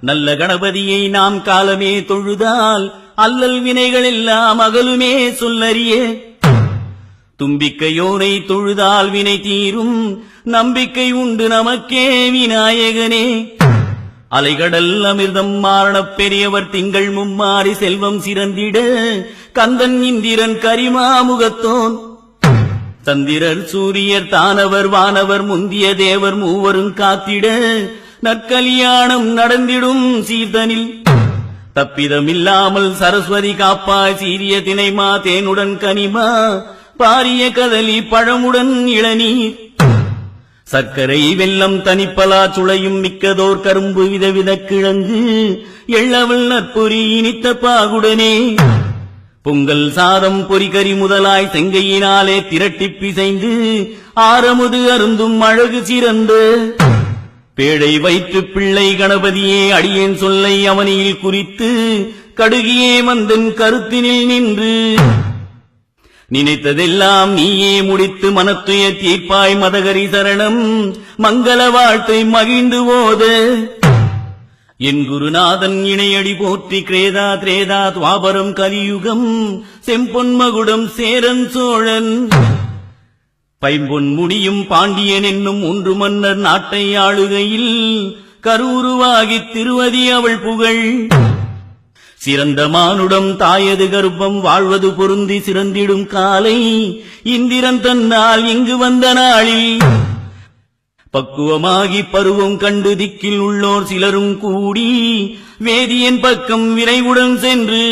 நல்ல கணபதியை நாம் காலமே தொழுதால் அல்லல் வினைகள் எல்லாம் அகலுமே சொல்லறிய. தும்பிக்கையோனை தொழுதால் வினை தீரும் நம்பிக்கை உண்டு நமக்கே விநாயகனே. அலைகடல் அமிர்தம் மாரணப் பெரியவர் திங்கள் மும்மாறி செல்வம் சிறந்திட கந்தன் இந்திரன் கரிமாமுகத்தோன். சந்திரர் சூரியர் தானவர் வானவர் முந்திய தேவர் மூவரும் காத்திட நற்கலியாணம் நடந்திடும் சீர்தனில். தப்பிதமில்லாமல் சரஸ்வதி காப்பாய் சீரிய தினைமா தேனுடன் கனிமா பாரிய கதலி பழமுடன் இளநீர். சர்க்கரை வெல்லம் தனிப்பலா சுளையும் மிக்கதோர் கரும்பு விதவித கிழங்கு எள்ளவள் நற்புரி இனித்த பாகுடனே. பொங்கல் சாதம் பொறிகறி முதலாய் செங்கையினாலே திரட்டிப் பிசைந்து ஆரமுது அருந்தும் அழகு சிறந்து. பேழை வயிற்று பிள்ளை கணபதியே அடியேன் சொல்லை அவனியில் குறித்து கடுகியே மந்தன் கருத்தினில் நின்று. நினைத்ததெல்லாம் நீயே முடித்து மனத்துய தீர்ப்பாய் மதகரி சரணம் மங்கள வாழ்த்தை மகிழ்ந்து போது. என் குருநாதன் இணையடி போற்றி கிரேதா திரேதா துவாபரம் கலியுகம் செம்பொன்மகுடம் சேரன் சோழன். பைம்பொன் முடியும் பாண்டியன் என்னும் ஒன்று மன்னர் நாட்டை ஆளுகையில் கருவுருவாகி திருவதி அவள் புகழ். சிறந்த மானுடம் தாயது கர்ப்பம் வாழ்வது பொருந்தி சிறந்திடும் காலை இந்திரன் தன்னால் இங்கு வந்த நாளில். பக்குவமாகி பருவம் கண்டு திக்கில் உள்ளோர் சிலரும் கூடி வேதியன் பக்கம் விரைவுடன் சென்று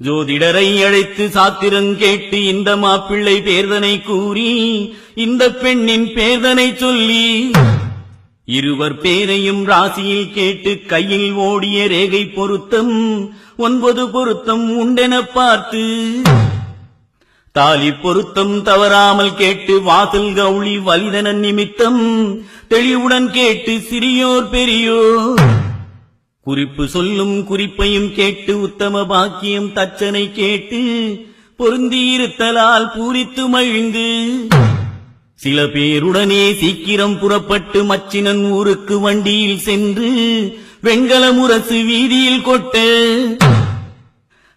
ஜோதிடரை அழைத்து சாத்திரம் கேட்டு இந்த மாப்பிள்ளை பேர்தனை கூறி இந்த பெண்ணின் பேர்தனை சொல்லி இருவர் பேரையும் ராசியில் கேட்டு கையில் ஓடிய ரேகை பொருத்தம் ஒன்பது பொருத்தம் உண்டென பார்த்து தாலி பொருத்தம் தவறாமல் கேட்டு வாசல் கவுளி வலிதன நிமித்தம் தெளிவுடன் கேட்டு சிறியோர் பெரியோர். குறிப்பு சொல்லும் குறிப்பையும் கேட்டு உத்தம பாக்கியம் தச்சனை கேட்டு பொருந்தியிருத்தலால் பூரித்து மகிழ்ந்து. சில பேருடனே சீக்கிரம் புறப்பட்டு மச்சினன் ஊருக்கு வண்டியில் சென்று வெண்கல முரசு வீதியில் கொட்ட.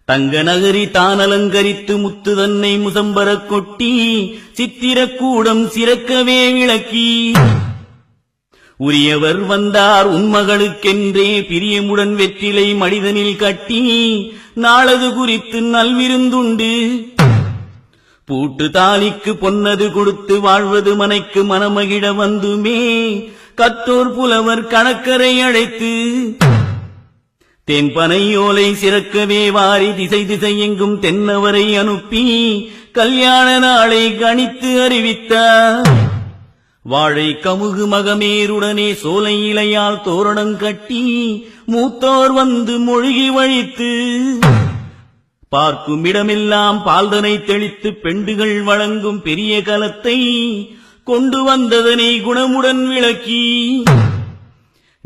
தங்க நகரி தான் அலங்கரித்து முத்து தன்னை முசம்பர கொட்டி சித்திரக்கூடம் சிறக்கவே விளக்கி. உரியவர் வந்தார் உன்மகளுக்கென்றே பிரியமுடன் வெற்றிலை மனிதனில் கட்டி நாளது குறித்து நல்விருந்துண்டு. பூட்டு தாலிக்கு பொன்னது கொடுத்து வாழ்வது மனைக்கு மனமகிழ வந்துமே கத்தோர் புலவர் கணக்கரை அழைத்து தென்பனையோலை சிறக்கவே வாரி திசை திசை எங்கும் தென்னவரை அனுப்பி கல்யாண நாளை கணித்து அறிவித்தார். வாழை கமுகு மகமேருடனே சோலை இலையால் தோரணம் கட்டி மூத்தோர் வந்து மொழிகி வழித்து பார்க்கும் இடமெல்லாம் பால்தனை தெளித்து பெண்டுகள் வழங்கும் பெரிய கலத்தை கொண்டு வந்ததனை குணமுடன் விளக்கி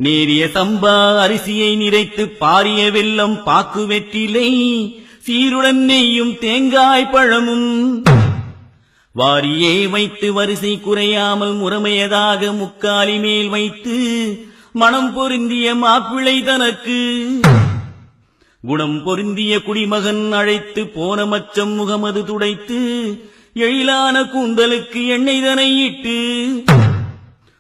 நேரிய சம்பா அரிசியை நிறைத்து பாரிய வெல்லம் பாக்கு வெற்றிலை சீருடன் நெய்யும் தேங்காய் பழமும். வாரியே வைத்து வரிசை குறையாமல் முறமையதாக முக்காலி மேல் வைத்து மனம் பொருந்திய மாப்பிள்ளை தனக்கு. குணம் பொருந்திய குடிமகன் அழைத்து போன மச்சம் முகமது துடைத்து எழிலான கூந்தலுக்கு எண்ணெய் தனை இட்டு.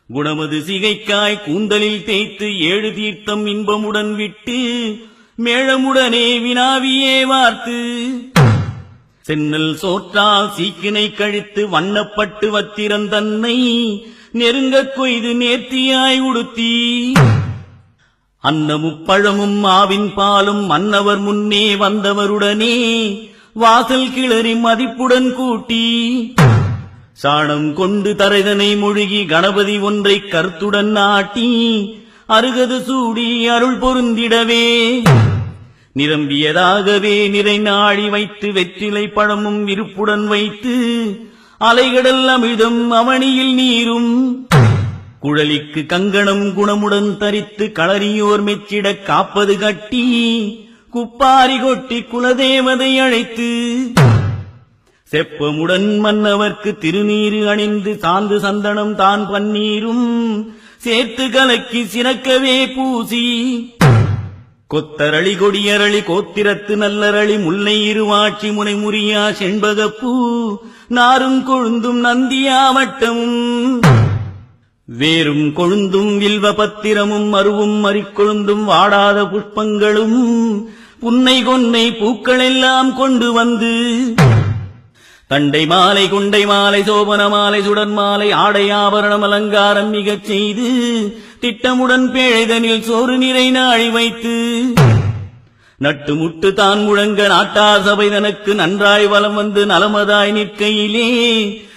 குணமது சிகைக்காய் கூந்தலில் தேய்த்து ஏழு தீர்த்தம் இன்பமுடன் விட்டு மேளமுடனே வினாவியே வார்த்து சென்னல் சோற்றால் சீக்கினை கழித்து வண்ணப்பட்டு வத்திரந்தன்னை நெருங்கக் கொய்து நேர்த்தியாய் உடுத்தி அன்னமும் பழமும் ஆவின் பாலும் மன்னவர் முன்னே வந்தவருடனே வாசல் கிளறி மதிப்புடன் கூட்டி சாணம் கொண்டு தரைதனை மொழிகி கணபதி ஒன்றை கருத்துடன் நாட்டி அருகது சூடி அருள் பொருந்திடவே. நிரம்பியதாகவே நிறை நாடி வைத்து வெற்றிலை பழமும் விருப்புடன் வைத்து அலைகடல் அமிழ்தம் அவனியில் நீரும். குழலிக்கு கங்கணம் குணமுடன் தரித்து களறியோர் மெச்சிடக் காப்பது கட்டி குப்பாரி கொட்டி குலதேவதை அழைத்து செப்பமுடன் மன்னவர்க்கு திருநீரு அணிந்து சாந்து சந்தனம் தான் பன்னீரும். சேர்த்து கலக்கி சிறக்கவே பூசி. கொத்தரளி கொடியரளி கோத்திரத்து நல்லரளி முல்லை இருவாட்சி முனை முறியா செண்பகப்பூ. நாரும் கொழுந்தும் நந்தியாவட்டமும் வேறும் கொழுந்தும் வில்வ பத்திரமும் மருவும் மறிக்கொழுந்தும் வாடாத புஷ்பங்களும். புன்னை கொன்னை பூக்களெல்லாம் கொண்டு வந்து தண்டை மாலை குண்டை மாலை சோபன மாலை சுடன் மாலை ஆடை ஆபரணம் அலங்காரம் மிகச் செய்து திட்டமுடன் பேழைதனில் சோறு நிறை நாழி வைத்து நட்டு முட்டு தான் முழங்க நாட்டார் சபை தனக்கு நன்றாய் வலம் வந்து நலமதாய் நிற்கையிலே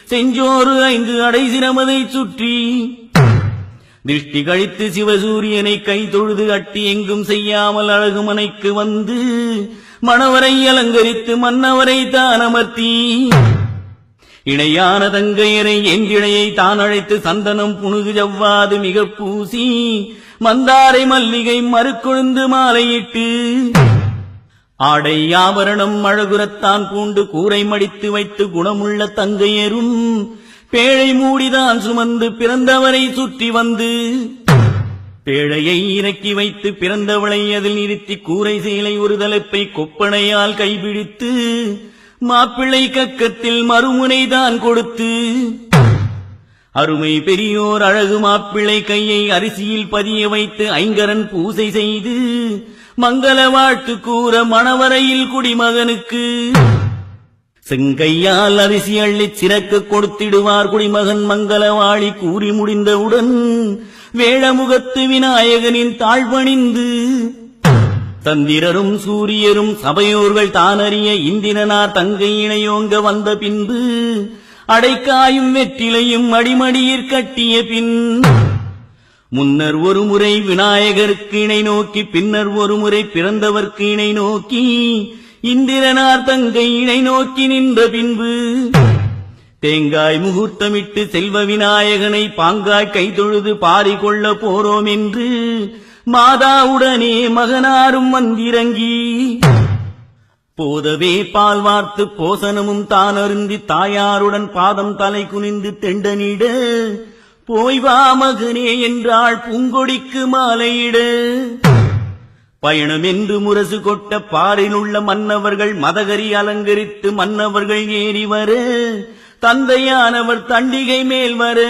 செஞ்சோறு ஐந்து அடை சிரமதை சுற்றி திருஷ்டி கழித்து சிவசூரியனை கை தொழுது அட்டி எங்கும் செய்யாமல் அழகுமனைக்கு வந்து மணவரை அலங்கரித்து மன்னவரை தான் அமர்த்தி. இணையான தங்கையரை எந்திழையை தான் அழைத்து சந்தனம் புணுகு ஜவ்வாது மிக பூசி மந்தாரை மல்லிகை மறுக்கொழுந்து மாலையிட்டு ஆடை ஆபரணம் அழகுரத்தான் பூண்டு கூரை மடித்து வைத்து குணமுள்ள தங்கையரும் பேழை மூடிதான் சுமந்து பிறந்தவரை சுற்றி வந்து பேழையை இறக்கி வைத்து பிறந்தவளை அதில் நிறுத்தி கூரை சேலை ஒரு தலைப்பை கொப்பனையால் கைபிடித்து மாப்பிள்ளை கக்கத்தில் மறுமுனைதான் கொடுத்து. அருமை பெரியோர் அழகு மாப்பிள்ளை கையை அரிசியில் பதிய வைத்து ஐங்கரன் பூசை செய்து மங்கள வாழ்த்து கூற மணவரையில் குடிமகனுக்கு. செங்கையால் அரிசி அள்ளிச் சிறக்க கொடுத்திடுவார் குடிமகன் மங்களவாளி கூறி முடிந்தவுடன் வேளமுகத்து விநாயகனின் தாழ்வணிந்து. தந்திரரும் சூரியரும் சபையோர்கள் தானறிய இந்திரனார் தங்கை இணையோங்க வந்த பின்பு அடைக்காயும் வெற்றிலையும் அடிமடியிற் கட்டிய பின் முன்னர் ஒரு முறை விநாயகருக்கு இணை நோக்கி பின்னர் ஒரு முறை பிறந்தவர்க்கு இணை நோக்கி இந்திரனார் தங்கையினை நோக்கி நின்ற பின்பு தேங்காய் முகூர்த்தமிட்டு செல்வ விநாயகனை பாங்காய் கைதொழுது பாரி கொள்ள போறோம் என்று மாதாவுடனே மகனாரும் வந்திறங்கி போதவே பால் வார்த்து போசனமும் தான் அருந்தி தாயாருடன் பாதம் தலை குனிந்து தெண்டனிட போய் வா மகனே என்றாள் பூங்கொடிக்கு மாலையிட. பயணம் என்று முரசு கொட்ட பாரிலுள்ள மன்னவர்கள் மதகரி அலங்கரித்து மன்னவர்கள் ஏறி வரு. தந்தையானவர் தண்டிகை மேல் வரு.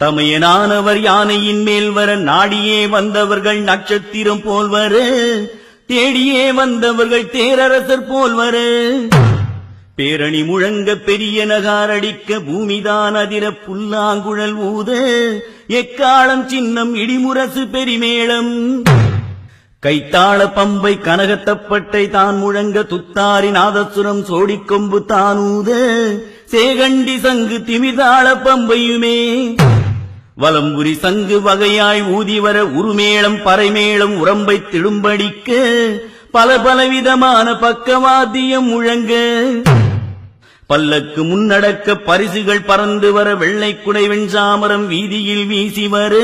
தமையனானவர் யானையின் மேல் வர. நாடியே வந்தவர்கள் நட்சத்திரம் போல் வரு. தேடியே வந்தவர்கள் தேரரசர் போல் வரு. பேரணி முழங்க பெரிய நகாரடிக்க பூமிதான் அதிர புல்லாங்குழல் ஊது. எக்காலம் சின்னம் இடிமுரசு பெருமேளம். கைத்தாள பம்பை கனகத்தப்பட்டை தான் முழங்க துத்தாரி நாதசுரம் சோடிக்கொம்பு தானூத. சேகண்டி சங்கு திமிதாள பம்பையுமே. வலம்புரி சங்கு வகையாய் ஊதி வர உருமேளம் பறைமேளம் உரம்பை திடும்படிக்க பல பலவிதமான பக்கவாத்தியம் முழங்க. பல்லக்கு முன்னடக்க பரிசுகள் பறந்து வர வெள்ளை குடை வெண்சாமரம் வீதியில் வீசி வர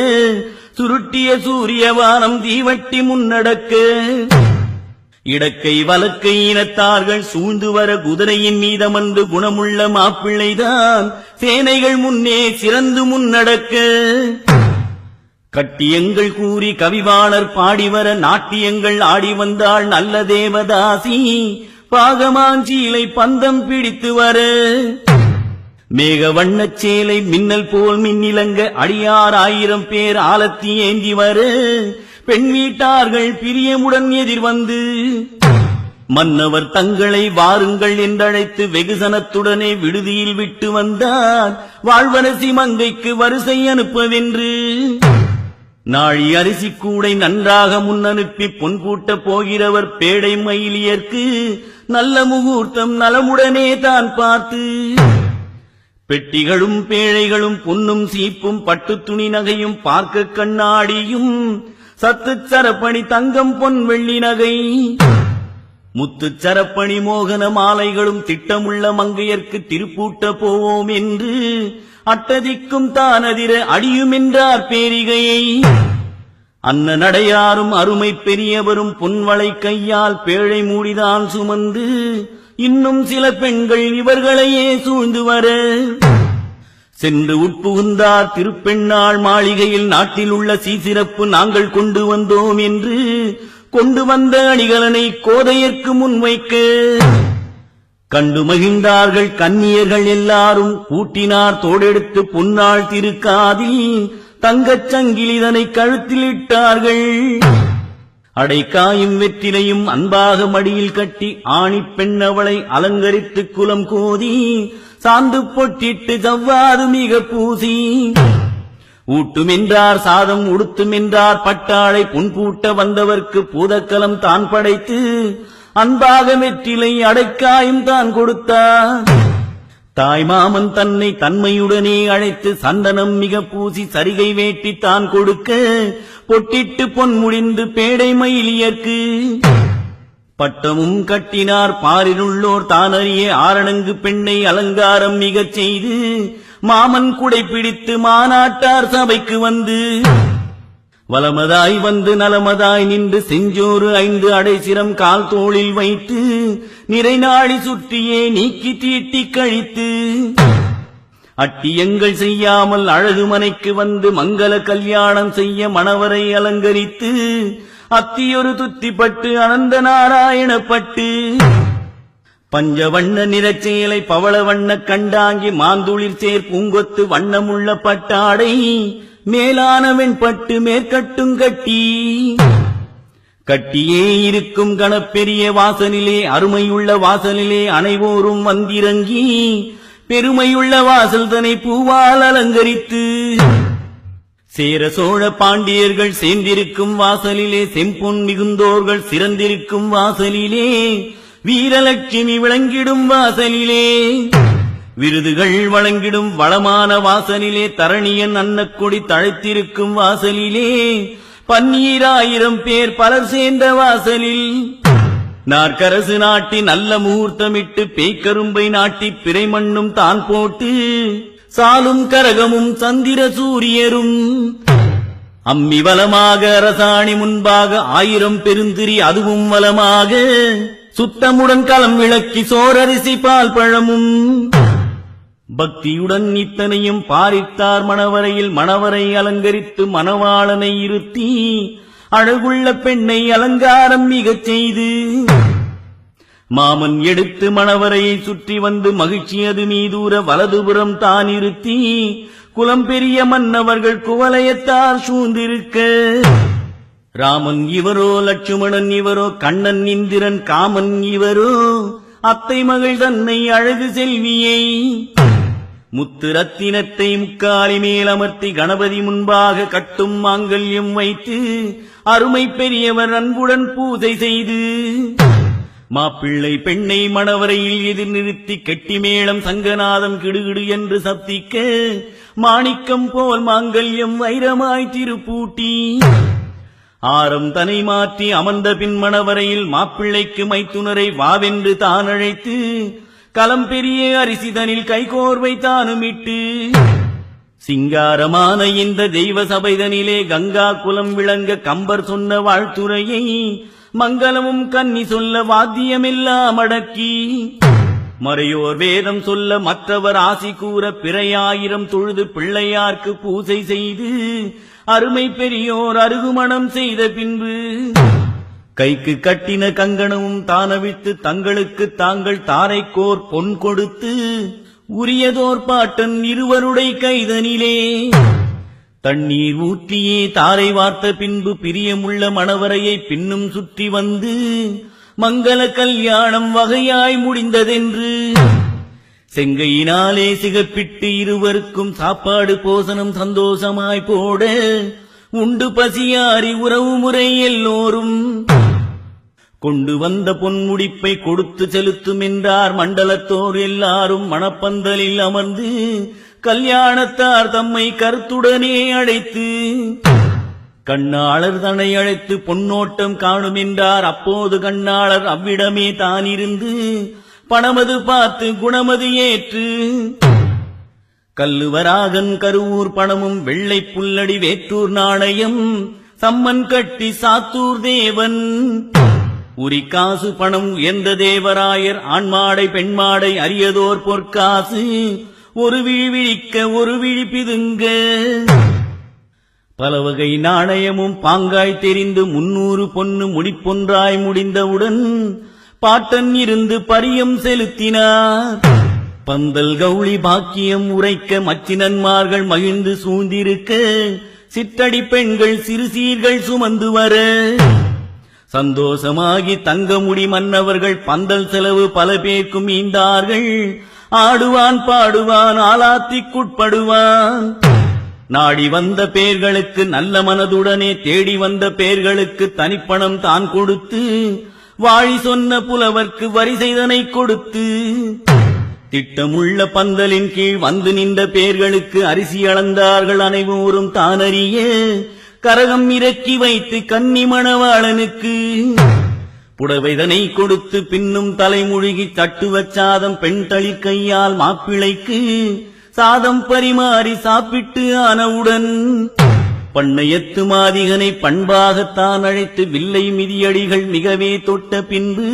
சுருட்டிய சூரியவானம் தீவட்டி முன்னடக்கு. இடக்கை வலக்கை இனத்தார்கள் சூழ்ந்து வர குதிரையின் மீதமன்று குணமுள்ள மாப்பிள்ளைதான் சேனைகள் முன்னே சிறந்து முன்னடக்கு. கட்டியங்கள் கூறி கவிவாளர் பாடி வர நாட்டியங்கள் ஆடி வந்தாள் நல்ல தேவதாசி. பாகமாஞ்சீலை பந்தம் பிடித்து வர. மேக வண்ணச் சேலை மின்னல் போல் மின்னிலங்க அடியார் ஆயிரம் பேர் ஆலத்தி ஏந்தி வர. பெண் வீட்டார்கள் பிரியமுடன் எதிர் வந்து மன்னவர் தங்களை வாருங்கள் என்றழைத்து வெகுசனத்துடனே விடுதியில் விட்டு வந்தார். வாழ்வரசி மங்கைக்கு வரிசை அனுப்பவென்று. நாழி அரிசி கூடை நன்றாக முன்னனுப்பி பொன் கூட்ட போகிறவர் பேடை மயிலியர்க்கு நல்ல முகூர்த்தம் நலமுடனே தான் பார்த்து. பெட்டிகளும் பேழைகளும் பொன்னும் சீப்பும் பட்டுத்துணி நகையும் பார்க்க கண்ணாடியும் சத்துச் சரப்பணி தங்கம் பொன் வெள்ளி நகை. முத்துச் சரப்பணி மோகன மாலைகளும் திட்டமுள்ள மங்கையர்க்கு திருப்பூட்ட போவோம் என்று அட்டதிக்கும் தானதிர அடியுமென்றார் பேரிகையை. அன்ன நடையாரும் அருமை பெரியவரும் பொன்வளை கையால் பேழை மூடிதான் சுமந்து இன்னும் சில பெண்கள் இவர்களையே சூழ்ந்து வர. சென்று உட்புகுந்தார் திருப்பெண்ணாள் மாளிகையில் நாட்டில் உள்ள சீசிறப்பு நாங்கள் கொண்டு வந்தோம் என்று கொண்டு வந்த அணிகலனை கோதையர்க்கு முன்வைக்க கண்டு மகிழ்ந்தார்கள் கன்னியர்கள் எல்லாரும் கூட்டினார் தோடெடுத்து பொன்னாள் திருக்காதில் தங்கச் சங்கிலிதனை கழுத்தில் இட்டார்கள். அடைக்காயும் வெற்றிலையும் அன்பாக மடியில் கட்டி ஆணிப் பெண்ணவளை அலங்கரித்து குலம் கோதி சாந்து பொட்டிட்டு ஜவ்வாது மிக பூசி. ஊட்டுமென்றார் சாதம் உடுத்துமென்றார் பட்டாளை புன்பூட்ட வந்தவர்க்கு பூதக்கலம் தான் படைத்து அன்பாக வெற்றிலை அடைக்காயும் தான் கொடுத்தார். தாய் மாமன் தன்னை தன்மையுடனே அழைத்து சந்தனம் மிக பூசி சரிகை வேட்டி தான் கொடுக்க பொட்டிட்டு பொன் முடிந்து பேடை மயிலியர்க்கு பட்டமும் கட்டினார் பாரிலுள்ளோர் தானறிய ஆரணங்கு பெண்ணை அலங்காரம் மிகச் செய்து மாமன் குடை பிடித்து மாநாட்டார் சபைக்கு வந்து. வலமதாய் வந்து நலமதாய் நின்று செஞ்சோறு ஐந்து அடைசிரம் கால் தோளில் வைத்து நிறை நாளி சுற்றியே நீக்கி தீட்டி கழித்து. அட்டியங்கள் செய்யாமல் அழகு மனைக்கு வந்து மங்கள கல்யாணம் செய்ய மணவரை அலங்கரித்து அத்தியொரு துத்திப்பட்டு அனந்த நாராயணப்பட்டு. பஞ்சவண்ண நிறச்சேலை பவள வண்ண கண்டாங்கி மாந்துளிர் சேர் பூங்கொத்து வண்ணமுள்ள பட்டாடை மேலானவன் பட்டு மேற்கட்டும் கட்டி. கட்டியே இருக்கும் கணப்பெரிய வாசலிலே அருமையுள்ள வாசலிலே அனைவோரும் வந்திறங்கி பெருமையுள்ள வாசல் தனை பூவால் அலங்கரித்து சேர சோழ பாண்டியர்கள் சேர்ந்திருக்கும் வாசலிலே செம்பொன் மிகுந்தோர்கள் சிறந்திருக்கும் வாசலிலே வீரலட்சுமி விளங்கிடும் வாசலிலே. விருதுகள் வழங்கிடும் வளமான வாசலிலே தரணியன் அன்னக்கொடி தழைத்திருக்கும் வாசலிலே பன்னீராயிரம் பேர் பலர் சேர்ந்த வாசலில். நாற்கரசு நாட்டி நல்ல முகூர்த்தமிட்டு பேய்க்கரும்பை நாட்டி பிறை மண்ணும் தான் போட்டு சாலும் கரகமும் சந்திர சூரியரும். அம்மி வலமாக அரசாணி முன்பாக ஆயிரம் பெருந்திரி அதுவும் வலமாக சுத்தமுடன் களம் விளக்கி சோரரிசி பால் பழமும். பக்தியுடன் இத்தனையும் பாரித்தார் மணவரையில் மணவரை அலங்கரித்து மணவாளனை இருத்தி அழகுள்ள பெண்ணை அலங்காரம் மிகச் செய்து. மாமன் எடுத்து மணவரையை சுற்றி வந்து மகிழ்ச்சியது மீதூர வலதுபுறம் தான் இருத்தி குலம் பெரிய மன்னவர்கள் குவலயத்தார் சூழ்ந்திருக்க. ராமன் இவரோ லட்சுமணன் இவரோ கண்ணன் இந்திரன் காமன் இவரோ அத்தை மகள் தன்னை அழகு செல்வியை. முத்து ரத்தினத்தை முக்காலி மேல் அமர்த்தி கணபதி முன்பாக கட்டும் மாங்கல்யம் வைத்து அருமை பெரியவர் அன்புடன் பூஜை செய்து மாப்பிள்ளை பெண்ணை மணவரையில் எதிர் நிறுத்தி கெட்டி மேளம் சங்கநாதம் கிடுகிடு என்று சப்திக்க மாணிக்கம் போல் மாங்கல்யம் வைரமாய் திருப்பூட்டி. ஆரம் தனை மாற்றி அமர்ந்த பின் மணவரையில் மாப்பிள்ளைக்கு மைத்துனரை வாவென்று தான் அழைத்து களம் பெரிய அரிசிதனில் கைகோர்வை தானுமிட்டு. சிங்காரமான இந்த தெய்வ சபைதனிலே கங்கா குலம் விளங்க கம்பர் சொன்ன வாழ்த்துரையை மங்களமும் கன்னி சொல்ல வாத்தியமெல்லாம் அடக்கி மறையோர் வேதம் சொல்ல மற்றவர் ஆசி கூற பிறையாயிரம் தொழுது பிள்ளையார்க்கு பூசை செய்து அருமை பெரியோர் அருகுமணம் செய்த பின்பு கைக்கு கட்டின கங்கணமும் தானவித்து தங்களுக்கு தாங்கள் தாரைக்கோர் பொன் கொடுத்து உரியதோர் பாட்டன் இருவருடை கைதனிலே. தண்ணீர் ஊற்றியே தாரை வார்த்த பின்பு பிரியமுள்ள மணவரையை பின்னும் சுற்றி வந்து மங்கள கல்யாணம் வகையாய் முடிந்ததென்று. செங்கையினாலே சிகப்பிட்டு இருவருக்கும் சாப்பாடு போசனம் சந்தோஷமாய் போட உண்டு பசியாரி உறவு முறை எல்லோரும் கொண்டு வந்த பொன்முடிப்பை கொடுத்து செலுத்தும் என்றார் மண்டலத்தோர் எல்லாரும் மணப்பந்தலில் அமர்ந்து கல்யாணத்தார் தம்மை கருத்துடனே அழைத்து கண்ணாளர் தன்னை அழைத்து பொன்னோட்டம் காணும் என்றார். அப்போது கண்ணாளர் அவ்விடமே தானிருந்து பணமது பார்த்து குணமது ஏற்று கல்லுவராகன் கருவூர் பணமும் வெள்ளை புல்லடி வேற்றூர் நாணயம் சம்மன் கட்டி சாத்தூர் தேவன் உரிக்காசு பணம் உயர்ந்த தேவராயர் ஆண்மாடை பெண்மாடை அரியதோர் பொற்காசு. ஒரு விழி விழிக்க ஒரு விழி பிதுங்க பல வகை நாணயமும் பாங்காய் தெரிந்து முன்னூறு பொன்னு முடிப்பொன்றாய் முடிந்தவுடன் பாட்டன் இருந்து பரியம் செலுத்தினார். பந்தல் கௌளி பாக்கியம் உரைக்க மச்சினன்மார்கள் மகிழ்ந்து சூழ்ந்திருக்க சிற்றடி பெண்கள் சிறு சீர்கள் சுமந்து வர. சந்தோஷமாகி தங்கமுடி மன்னவர்கள் பந்தல் செலவு பல பேர்க்கும் ஈந்தார்கள் ஆடுவான் பாடுவான் ஆலாத்திக்குட்படுவான் நாடி வந்த பேர்களுக்கு நல்ல மனதுடனே தேடி வந்த பேர்களுக்கு தனிப்பணம் தான் கொடுத்து வாழி சொன்ன புலவர்க்கு வரி செய்தனை கொடுத்து திட்டமுள்ள பந்தலின் கீழ் வந்து நின்ற பேர்களுக்கு அரிசி அளந்தார்கள் அனைவரும் தானறிய கரகம் இறக்கி வைத்து கன்னி மணவாளனுக்கு புடவைதனை கொடுத்து பின்னும் தலைமுழுகி தட்டுவ வச்சாதம் பெண் தளி கையால் மாப்பிளைக்கு சாதம் பரிமாறி சாப்பிட்டு ஆனவுடன் பண்ணையத்து மாதிகனை பண்பாகத்தான் அழைத்து வில்லை மிதியடிகள் மிகவே தொட்ட பின்பு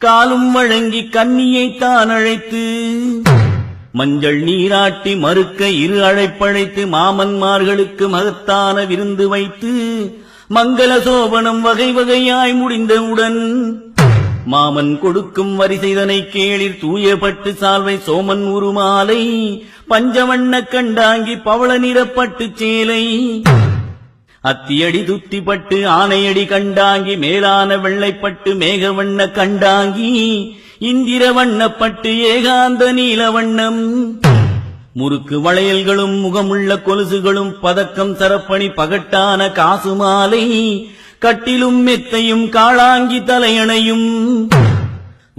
காலும் வழங்கி கன்னியைத்தான் அழைத்து மஞ்சள் நீராட்டி மறுக்க இரு அழைப்பழைத்து மாமன்மார்களுக்கு மகத்தான விருந்து வைத்து மங்கள சோபனம் வகை வகையாய் முடிந்தவுடன் மாமன் கொடுக்கும் வரிசைதனை கேளிர் தூயப்பட்டு சால்வை சோமன் உருமாலை பஞ்சவண்ண கண்டாங்கி பவள நிறப்பட்டு சேலை அத்தியடி துத்திப்பட்டு ஆனையடி கண்டாங்கி மேலான வெள்ளைப்பட்டு மேகவண்ண கண்டாங்கி இந்திர வண்ணப்பட்டு ஏகாந்த நீல வண்ணம் முறுக்கு வளையல்களும் முகமுள்ள கொலுசுகளும் பதக்கம் சரப்பணி பகட்டான காசு மாலை கட்டிலும் மெத்தையும் காளாங்கி தலையணையும்.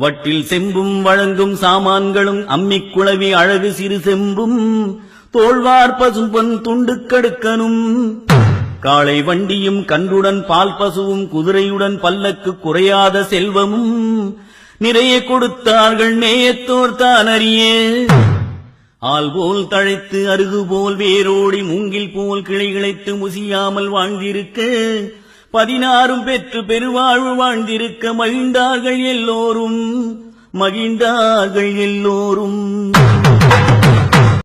வட்டில் செம்பும் வழங்கும் சாமான்களும் அம்மிக்குழவி அழகு சிறு செம்பும். தோல்வார் பசும்பொன் துண்டுக்கடுக்கனும் காளை வண்டியும் கன்றுடன் பால் பசுவும் குதிரையுடன் பல்லக்கு குறையாத செல்வமும். நிறைய கொடுத்தார்கள் நேயத்தோர் தான் அறிய ஆள் போல் தழைத்து அருகு போல் வேரோடி மூங்கில் போல் கிளைகிழைத்து முசியாமல் வாழ்ந்திருக்க பதினாறும் பெற்று பெருவாழ்வு வாழ்ந்திருக்க மகிழ்ந்தார்கள் எல்லோரும் மகிழ்ந்தார்கள் எல்லோரும்.